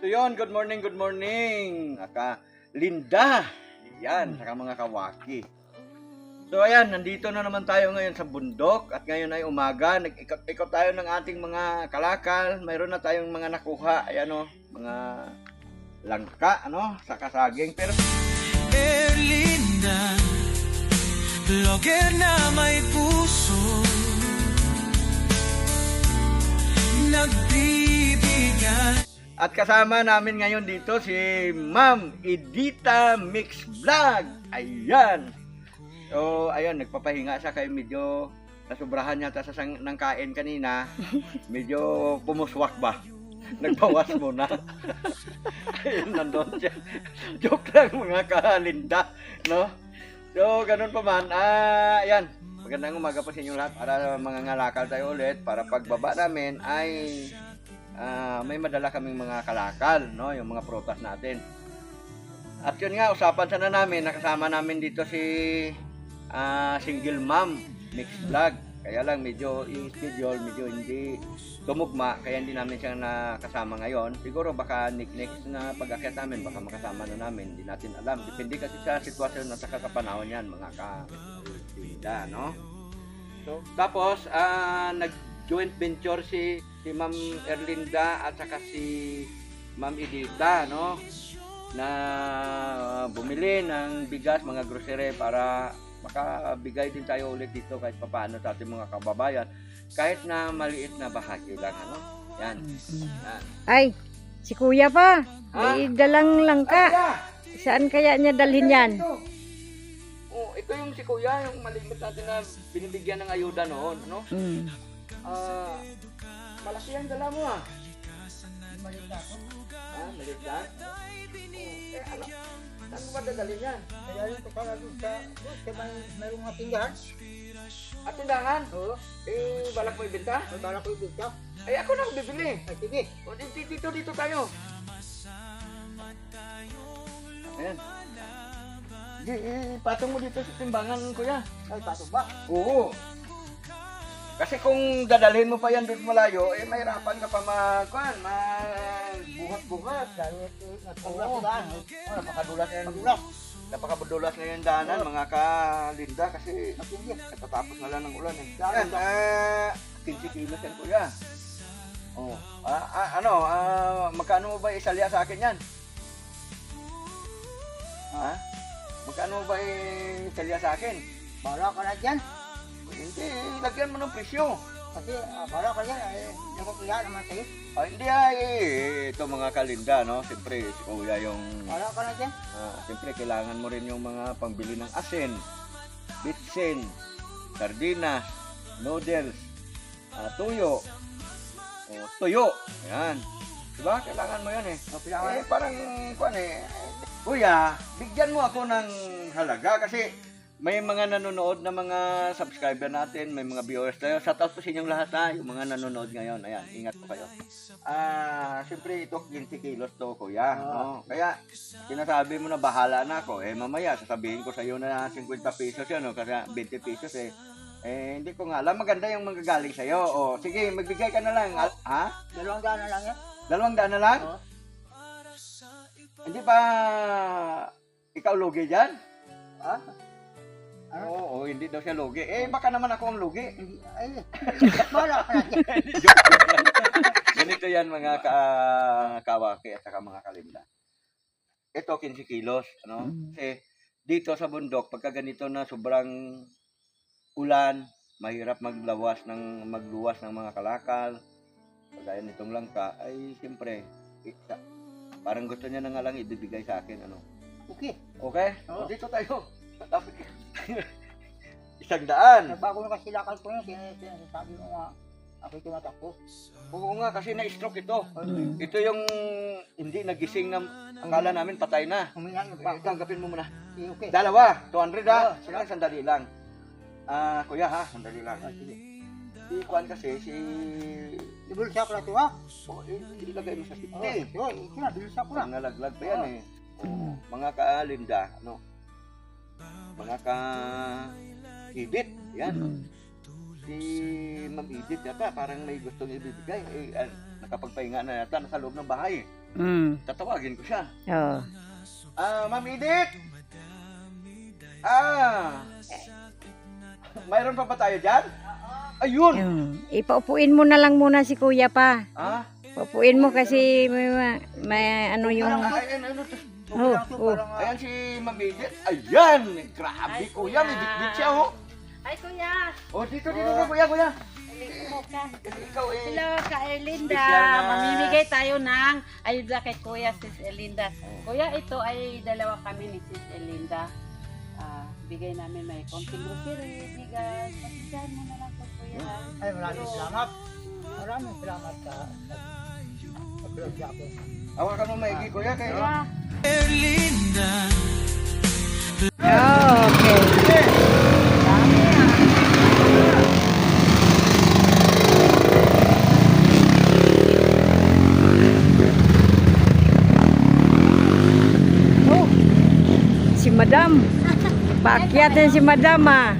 So yun, good morning, good morning. Aka Linda. Yan, saka mga kawaki. So ayan, nandito na naman tayo ngayon sa bundok at ngayon ay umaga. Nag-ikot-ikot tayo ng ating mga kalakal. Mayroon na tayong mga nakuha, ayan o, mga langka, ano, saka saging. Pero Erlinda Vlogger na may puso Nagbibigay At kasama namin ngayon dito si Ma'am Edita Mix Vlog. Ayan. So, ayun, nagpapahinga siya kay medyo nasubrahan yata sa sang, ng kain kanina. Medyo pumuswak ba? Nagbawas muna. ayun, nandun siya. Joke lang mga kalinda, no? So, ganun pa man. Ah, ayan. Magandang umaga po sa inyo lahat para mga ngalakal tayo ulit para pagbaba namin ay ah, may madala kaming mga kalakal, no? Yung mga prutas natin. At yun nga, usapan sana namin, nakasama namin dito si ah, single mom, mixed vlog. Kaya lang medyo yung schedule medyo hindi tumugma, kaya hindi namin siya nakasama ngayon. Siguro baka next na pag-akyat namin, baka makasama na namin, hindi natin alam. Depende kasi sa sitwasyon at sa kakapanahon yan, mga ka no? So, tapos, ah, nag-joint venture si si Ma'am Erlinda at saka si Ma'am Edita, no? Na bumili ng bigas, mga grocery para makabigay din tayo ulit dito kahit papaano sa ating mga kababayan. Kahit na maliit na bahagi lang, ano? Yan. Yan. Ay, si kuya pa. Ha? May dalang langka. Kuya! Saan kaya niya dalhin yan? Ito. Oh, ito yung si Kuya, yung malimit natin na binibigyan ng ayuda noon, no? Mm. Ah, malaki ang dala mo ah. Maliit lang. Ah, maliit lang? Oh, eh, ano? Saan mo ba dadalhin yan? Kaya yun ko para doon sa, doon sa may, mayroong mga tindahan. At tindahan? Oo, Eh, balak mo ibenta? may bala ko ka. Eh, ako na ang bibili. Ay, sige. O, dito, dito, dito tayo. Ayan. Di, eh, patong mo dito sa timbangan, kuya. Ay, pato ba? Oo. Kasi kung dadalhin mo pa yan doon malayo, eh mahirapan ka pa mag, magbuhat-buhat. Oo. Oh, napakadulas na yan. Pagulas. Napakadulas na yung daanan, mga kalinda, kasi Matindi. katatapos na lang ng ulan eh. Yan, ah, 15 kilos yan kuya. Oh, ah, ah, ano, ah, magkano mo ba isalya sa akin yan? Ha? Magkano mo ba isalya sa akin? Bala ka na dyan. Hindi, lagyan mo ng presyo. Kasi ah, bala ka dyan. Ay, nakukuya naman sa'yo. Ah, hindi ay, ito mga kalinda, no? Siyempre, si kuya yung, Bala ka na dyan. ah, siyempre, kailangan mo rin yung mga pangbili ng asin, bitsin, sardinas, noodles, ah, tuyo, o, tuyo, yan. Diba? Kailangan mo yan eh. O, kailangan Eh, parang, kuan eh, kuya, bigyan mo ako ng halaga kasi may mga nanonood na mga subscriber natin, may mga viewers tayo. Shout out po sa inyong lahat ha, yung mga nanonood ngayon. Ayan, ingat po kayo. Ah, siyempre ito 20 kilos to, kuya. No? Kaya, sinasabi mo na bahala na ako. Eh, mamaya, sasabihin ko sa iyo na 50 pesos yan, no? kasi 20 pesos eh. Eh, hindi ko nga alam. Maganda yung magagaling sa'yo. O, sige, magbigay ka na lang. Al- Ha? Dalawang daan na lang yan. Dalawang daan na lang? Oo. Hindi pa ikaw lugi dyan? Ha? Ano? Oo, oo, hindi daw siya lugi. Eh, baka naman ako ang lugi. Hindi. Ay, bala ka. Ganito yan mga ka kawaki at saka mga kalinda. Ito 15 kilos, ano? Mm. Kasi dito sa bundok, pagka ganito na sobrang ulan, mahirap maglawas ng magluwas ng mga kalakal. Kagaya nitong langka, ay siyempre, parang gusto niya na nga lang ibibigay sa akin, ano? Okay. Okay? Oo. O, dito tayo. Dapat isang daan. Nagbago na kasi lakal ko yun. Sinasabi mo nga, ako'y tumatakbo. Oo nga, kasi na-stroke ito. Mm. Ito yung hindi nagising na akala namin patay na. Huminga yung Eh, tanggapin mo muna. Okay, okay. Dalawa, 200 ha. Oo, Sila sandali lang. Ah, kuya ha, sandali lang. Ah, sige. Si Juan kasi, si... Ibulsa ko na ito ha. Oh, eh, ilagay mo sa Oo, sipte. ito, ito na, bilsa ko na. Nalaglag pa yan Oo. eh. Oo. Mga kaalinda, ano? Mga ka... Ibit, yan. Mm. Si Ma'am Edith yata, parang may gustong ibibigay. Eh, ah, nakapagpahinga na yata, nasa loob ng bahay. Mm. Tatawagin ko siya. Oh. Ah, Ma'am Edith! Ah! Mayroon pa ba tayo dyan? Ayun! Yung, ipaupuin mo na lang muna si kuya pa. Ah? Paupuin mo kasi may, ma- may ano yung... Parang, ayan, ano to? Oh, oh. Ayan si Ma'am Edith. Ayan! Grabe, kuya. May bitbit siya, oh. Ay, kuya. Oh, dito, dito, dito, kuya, kuya. Ka. Kasi ikaw eh. Hello, ka Erlinda. Special na- Mamimigay tayo ng ayuda kay Kuya Sis Erlinda. Kuya, ito ay dalawa kami ni Sis Erlinda. Ah, bigay namin may konting grocery, bigas. Pasigahan mo na lang po, Kuya. Ay, maraming salamat. Maraming salamat sa pag-vlog sa akin. Hawakan mo maigi, kuya. Kaya, Kuya, Madam. Paakyat din si Madam ah.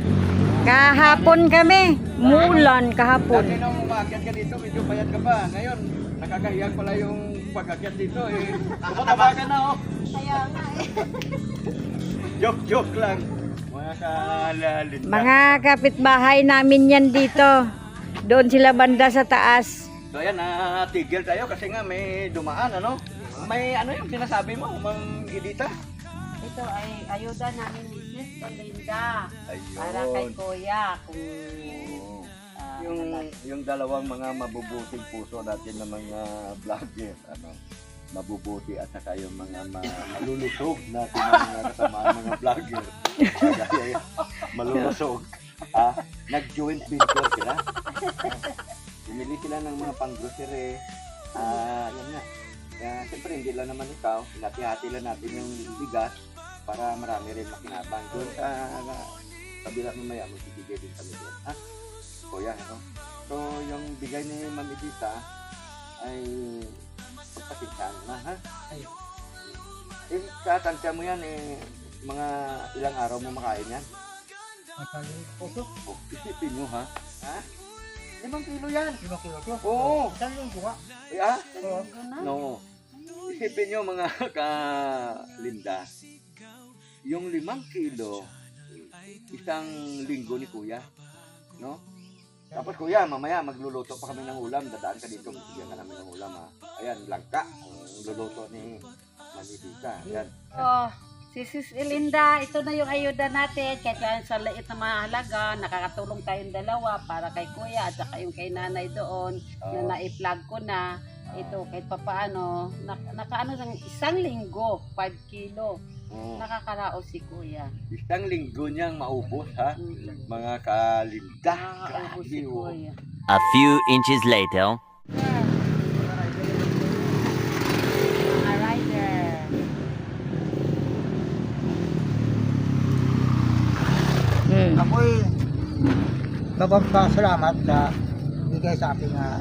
Kahapon kami. Mulan kahapon. dati nung umakyat ka dito, medyo payat ka pa. Ngayon, nakakahiyang pala yung pag-akyat dito eh. Tumataba ka na, oh. Kaya nga eh. Joke, joke lang. Mga kalalit. Mga kapitbahay namin yan dito. Doon sila banda sa taas. So ayan, natigil tayo kasi nga may dumaan, ano? May ano yung sinasabi mo, Mang Edita? Ito ay ayuda namin ni Sis Erlinda. Ayun. Para kay Kuya. Kung ah, yung yung dalawang mga mabubuting puso natin na mga vlogger, ano, mabubuti at saka yung mga ma- malulusog na mga kasamaan mga vlogger. Kaya malulusog. Ah, nag-joint venture sila. Bumili sila ng mga pang-grocery. Ah, yan nga. Kaya siyempre hindi lang naman ikaw, hinati-hati lang natin yung bigas para marami rin makinabang. Doon sa kabila mamaya, magbibigay din kami doon. Ha? Kuya, ano? So, yung bigay ni Tita ay mo na, ha? Ay. Eh, katansya mo yan, eh, mga ilang araw mo makain yan. Masaling puso. O, isipin nyo, ha? Ha? Limang kilo yan. Lima kilo to. Oo. Isang linggo nga. Eh, ah? Oo. No. Isipin nyo, mga ka-linda, yung limang kilo, isang linggo ni Kuya. No? Tapos kuya, mamaya magluluto pa kami ng ulam. Dadaan ka dito, bigyan ka namin ng ulam ha. Ayan, langka. Ang luluto ni Manibita. Ayan. Oh, si Sis Elinda, ito na yung ayuda natin. Kahit yan sa liit na mga halaga, nakakatulong tayong dalawa para kay kuya at saka yung kay nanay doon na Oo. na-flag ko na. Ito, kahit papaano, nak nakaano ng isang linggo, 5 kilo. Oo. Nakakaraos si kuya. Isang linggo niyang maubos ha. Mm. Mga kalinda. Nakakaubos si oh. kuya. A few inches later. Hmm. Ako'y magpapasalamat sa bigay sa akin na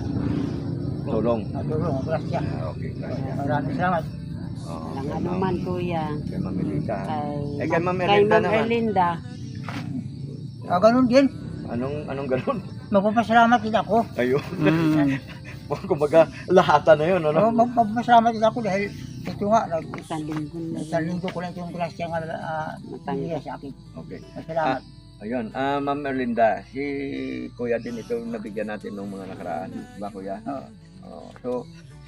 Tulong. na tulong. Grasya. Ah, okay. gracias. Maraming salamat. Oo. Ang ano man kuya. Kay Mamilita. Kay, Eh, kay Ma'am kay Erlinda Ma'am naman. Erlinda. Ah, ganun din. Anong, anong ganun? Magpapasalamat din ako. Ayun. Mm. Kumbaga, lahatan na yun, ano? Mag- Magpapasalamat din ako dahil ito nga, nag, Isang linggo na isang linggo ko lang itong grasya nga uh, binigay sa akin. Okay. Salamat. Ayun, ah Ma'am Erlinda, si Kuya din ito nabigyan natin ng mga nakaraan. Di ba, Kuya? Oo. Oo. so,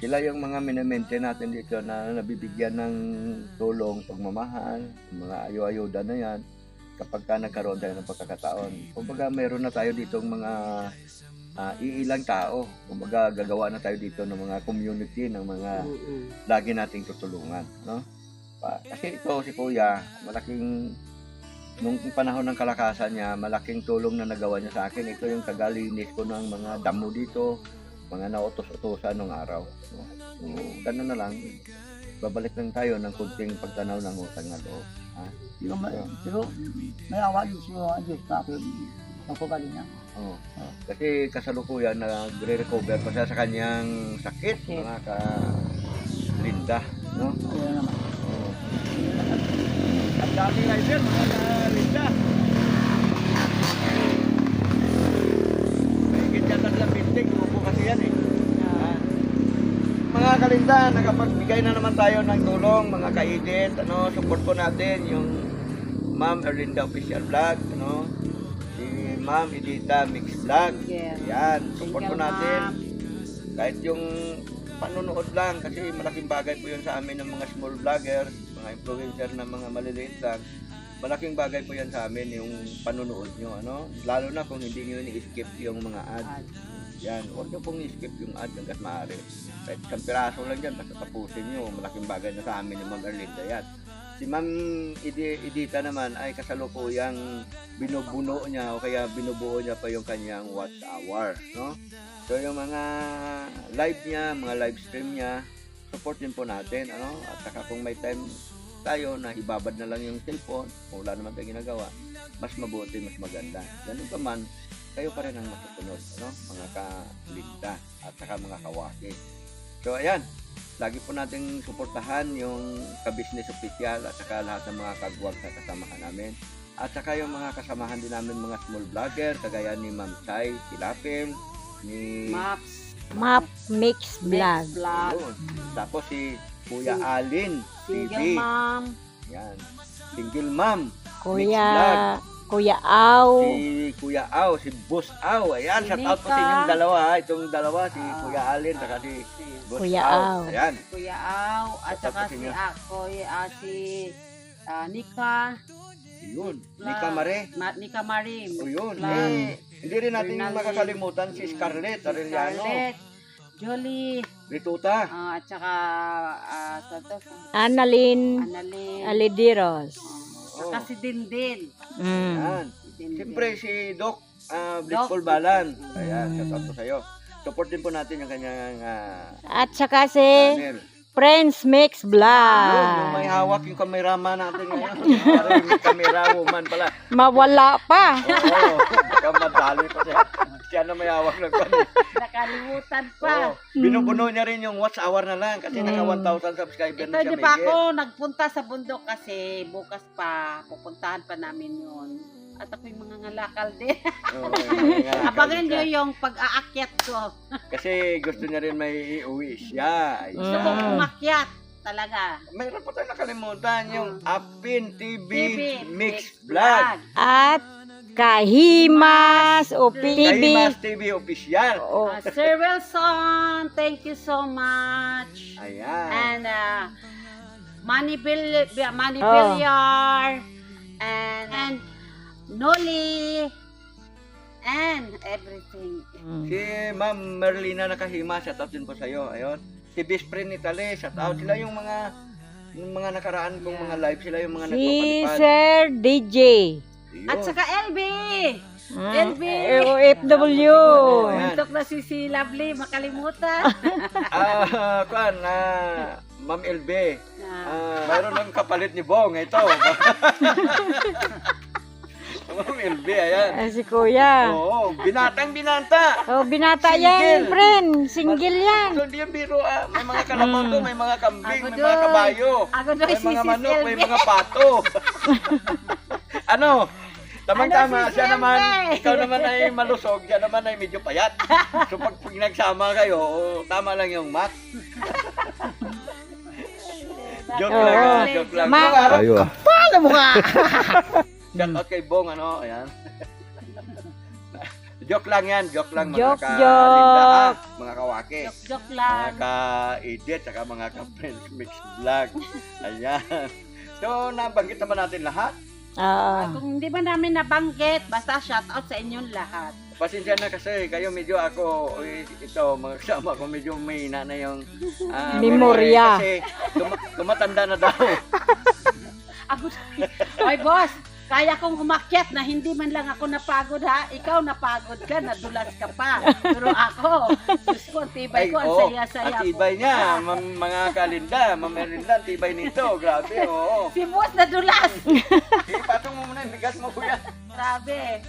sila yung mga minamente natin dito na nabibigyan ng tulong, pagmamahal, mga ayo-ayuda na yan kapag ka nagkaroon tayo ng pagkakataon. Kumbaga, meron na tayo ditong mga ah, iilang tao. Kumbaga, gagawa na tayo dito ng mga community, ng mga Mm-mm. lagi nating tutulungan, no? Pa- Kasi ito si Kuya, malaking nung panahon ng kalakasan niya, malaking tulong na nagawa niya sa akin. Ito yung tagalinis ko ng mga damo dito, mga nautos-utosan nung araw. No? So, ganun na lang. Babalik lang tayo ng kunting pagtanaw ng utang na loob. Ha? Pero, may, pero may awa din siya ang Diyos sa akin. Ang kagalingan. Oo. Kasi kasalukuyan nagre-recover pa siya sa kanyang sakit, Sakit. mga ka Linda, no? Ayun naman. Oo. Ang dami rider, mga ka-Linda. Mahigit yata sa bintig, upo kasi yan eh. Ah. Mga kalinda, nakapagbigay na naman tayo ng tulong, mga ka-edit, ano, support po natin yung Ma'am Erlinda Official Vlog, ano, si Ma'am Edita Mix Vlog. Yes. Yan, support po natin. Kahit yung panunood lang, kasi malaking bagay po yun sa amin ng mga small vloggers, mga influencer na mga maliliit lang. Malaking bagay po yan sa amin yung panunood nyo, ano? Lalo na kung hindi nyo ni-skip yung mga ads. Yan, huwag nyo pong i-skip yung ads hanggat maaari. Kahit isang piraso lang dyan, basta tapusin nyo. Malaking bagay na sa amin yung Ma'am Erlinda yan. Si Ma'am Edi- Edita naman ay kasalukuyang binubuno niya o kaya binubuo niya pa yung kanyang watch hour, no? So yung mga live niya, mga live stream niya, support din po natin, ano? At saka kung may time tayo na ibabad na lang yung cellphone, wala naman tayong ginagawa, mas mabuti, mas maganda. Ganun pa man, kayo pa rin ang masusunod, ano? Mga kaligda at saka mga kawaki. So ayan, lagi po nating suportahan yung ka-business official at saka lahat ng mga kagwag sa kasamahan namin. At saka yung mga kasamahan din namin mga small vlogger, kagaya ni Ma'am Chai Silapil, ni Maps. Map Mix Vlog. Tapos si Kuya Alin TV. Single mom. Yan. Single Mom. Kuya, Vlog. Kuya Au. Si Kuya Au, si Boss Au. Ayan, Si shout out po sa Nika. inyong dalawa. ha. Itong dalawa, si Ah. Kuya Alin, saka si Boss Kuya Au. Au. Ayan. Kuya Au. At Shout out saka po sa si inyo. ako, ah, si ah, Nika. Yun. Nika Mare. Ma- Nika Marim. O yun. Eh, hindi rin natin Bernalin. makakalimutan si Scarlett Arellano. Scarlett. Jolie. Rituta. ah, at saka ah, sa to, Annalyn Annalyn. Alidiros. Oh. Saka si Dindin. Mm. Ayan. Dindin. Siyempre si Doc uh, Doc. Blissful Balan. Ayan, shout out po sa'yo. Support din po natin yung kanyang uh, At saka si channel. Friends Mix Yun, yung may hawak yung kameraman natin ngayon. Parang may camera woman pala. Mawala pa. Oo, baka madali pa siya. Siya na may hawak ng kanya. Nakalimutan pa. Oo. Binubuno niya rin yung watch hour na lang kasi naka Mm. 1,000 subscriber Ito, na siya di may ba ako nagpunta sa bundok kasi bukas pa, pupuntahan pa namin yun. At ako'y mga ngalakal din. Abangan nyo yung pag-aakyat ko. Kasi gusto niya rin may iuwi siya. Gusto Mm. kong umakyat talaga. Mayroon pa tayo nakalimutan yung Apin TV, TV, Mix Vlog. At Kahimas o Kay TV. Official. Oh, Uh, Sir Wilson, thank you so much. Ayan. And uh, Money Bill, Money Oh. Billiard, and, and Noli, and everything. Mm. Si Ma'am Merlina Nakahima, shout out din po sa'yo. Ayun. Si Best Friend Italy, shout out. Sila yung mga yung mga nakaraan kong mga live, sila yung mga Si nagpapalipad. Sir DJ. At saka LB, Mm. LB. OFW. Tuntok na si si Lovely, makalimutan. Ah, kuan, ah, Ma'am LB. Ah, Ah, mayroon ng kapalit ni Bong. Ito. Ma'am LB, ayan. Ah, si Kuya. Oo, binatang binata. Oh, binata Single. yan, friend. Single yan. So, hindi yung biro ah. May mga kalabaw to, may mga kambing, Ako may mga doon. kabayo. Ako doon May si mga Sis manok, may LB. mga pato. ano? Tamang-tama, Ano, si siya naman, ikaw naman ay malusog, siya naman ay medyo payat. So pag, pag nagsama kayo, oh, tama lang yung math. joke lang, Oo. ah, joke lang. Ma- Ayo ah. Paano mo nga? Shout out kay Bong, ano, ayan. joke lang yan, joke lang mga Joke, ka-linda, joke. ah, mga kawake. Joke-joke mga lang. ka-edit, saka mga ka-friends mix vlog. Ayan. So, nabanggit naman natin lahat. Ah. Kung hindi ba namin nabanggit, basta shout out sa inyong lahat. Pasensya na kasi kayo medyo ako, ito, mga kasama ko medyo may na na yung ah, Memorya. memory Kasi tuma- tumatanda na daw. Ako, Oy boss, kaya kong umakyat na hindi man lang ako napagod ha. Ikaw napagod ka, nadulas ka pa. Pero ako, Diyos ko, ang tibay ko, ang saya-saya ang ko. tibay niya, mam- mga kalinda, mamirinda, ang tibay nito. Grabe, oo. Si boss nadulas. Sige, patong mo muna yung bigas mo, kuya. Grabe.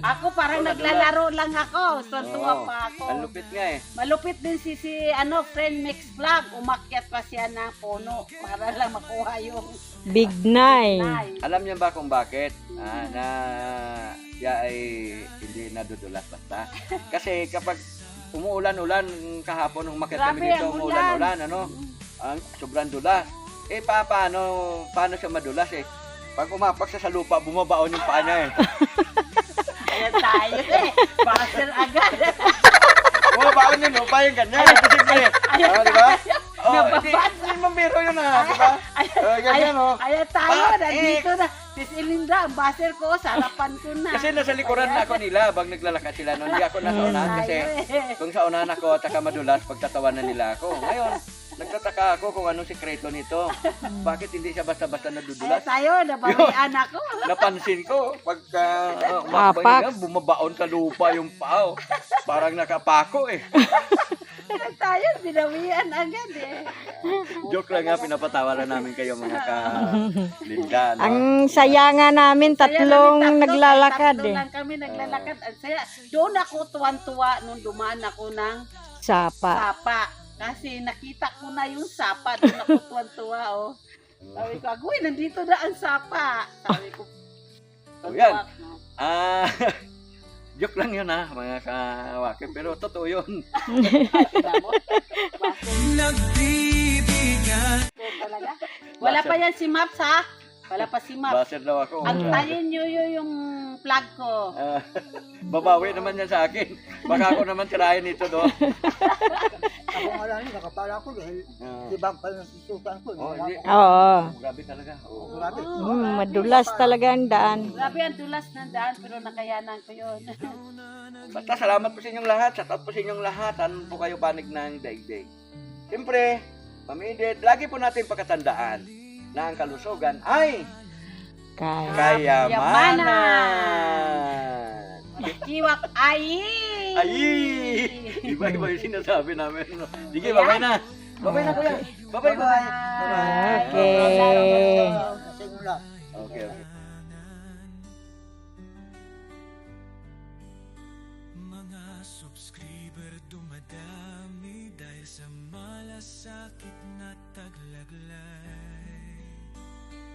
Ako parang naglalaro lang ako. Tuwa Oo, pa ako. Ang lupit nga eh. Malupit din si si ano friend Mix Vlog. Umakyat pa siya ng puno para lang makuha yung Big Nine. nine. Alam niya ba kung bakit? Ah, na siya ay hindi nadudulas basta. Kasi kapag umuulan-ulan kahapon nung makita kami Grabe, dito, ang umuulan-ulan, ano? Ang sobrang dulas. Eh, pa, paano, paano siya madulas eh? Pag umapak siya sa lupa, bumabaon yung paa niya eh. Kaya tayo eh. Baser agad. bumabaon yung lupa yung ganyan. Kasi pa eh. Oh, di ba? Oh, hindi, hindi mo biro yun ah, di ba? Oh, ganyan oh. Kaya tayo, nandito na. Sis Elinda, ang baser ko, sa harapan ko na. Kasi nasa likuran na ako nila bang naglalakad sila noon. Hindi ako nasa unahan kasi eh. kung sa unahan ako at saka madulas, pagtatawanan nila ako. Ngayon, nagtataka ako kung anong sikreto nito. Bakit hindi siya basta-basta nadudulas? tayo, nabawian ako. Napansin ko, pagka uh, Apak. bumabaon sa lupa yung pao. Parang nakapako eh. Tayo, binawian agad eh. Joke lang nga, pinapatawaran namin kayo mga ka-linda. No? Ang saya nga namin, tatlong namin tatlo, naglalakad tatlo eh. lang kami naglalakad. Ang saya. Doon ako tuwan-tuwa nung dumaan ako ng Sapa. sapa. Kasi nakita ko na yung sapa. Doon ako tuwan-tuwa, oh. Sabi ko, agoy, nandito na ang sapa. Sabi ko, Oh, yan. Ah, joke lang yun ha, mga kawakin. Pero totoo yun. Talaga? Wala pa yan si Maps, ha? Wala pa si Maps. Baser daw ako. Antayin nyo yun yung plug ko. Ah, babawi naman yan sa akin. Baka ako naman tirahin ito do. Ako nga lang, nakapala ko dahil Ah. ibang pa yung susukan ko. Oh, hindi. Oo. Grabe talaga. Oh. Grabe. Mm, madulas talaga ang daan. Grabe ang tulas ng daan, pero nakayanan ko yun. Basta salamat po sa inyong lahat. Shout out po sa inyong lahat. Ano po kayo panig ng daigdig. Siyempre, Mami Edith, lagi po natin pagkatandaan na ang kalusugan ay Kaya. kayamanan. Kiwak ay! Ay! Iba-iba yung sinasabi namin. no? Sige, babay na. Babay na kuya. Babay, babay. Okay. Okay, okay. Mga subscriber dumadami Dahil sa malasakit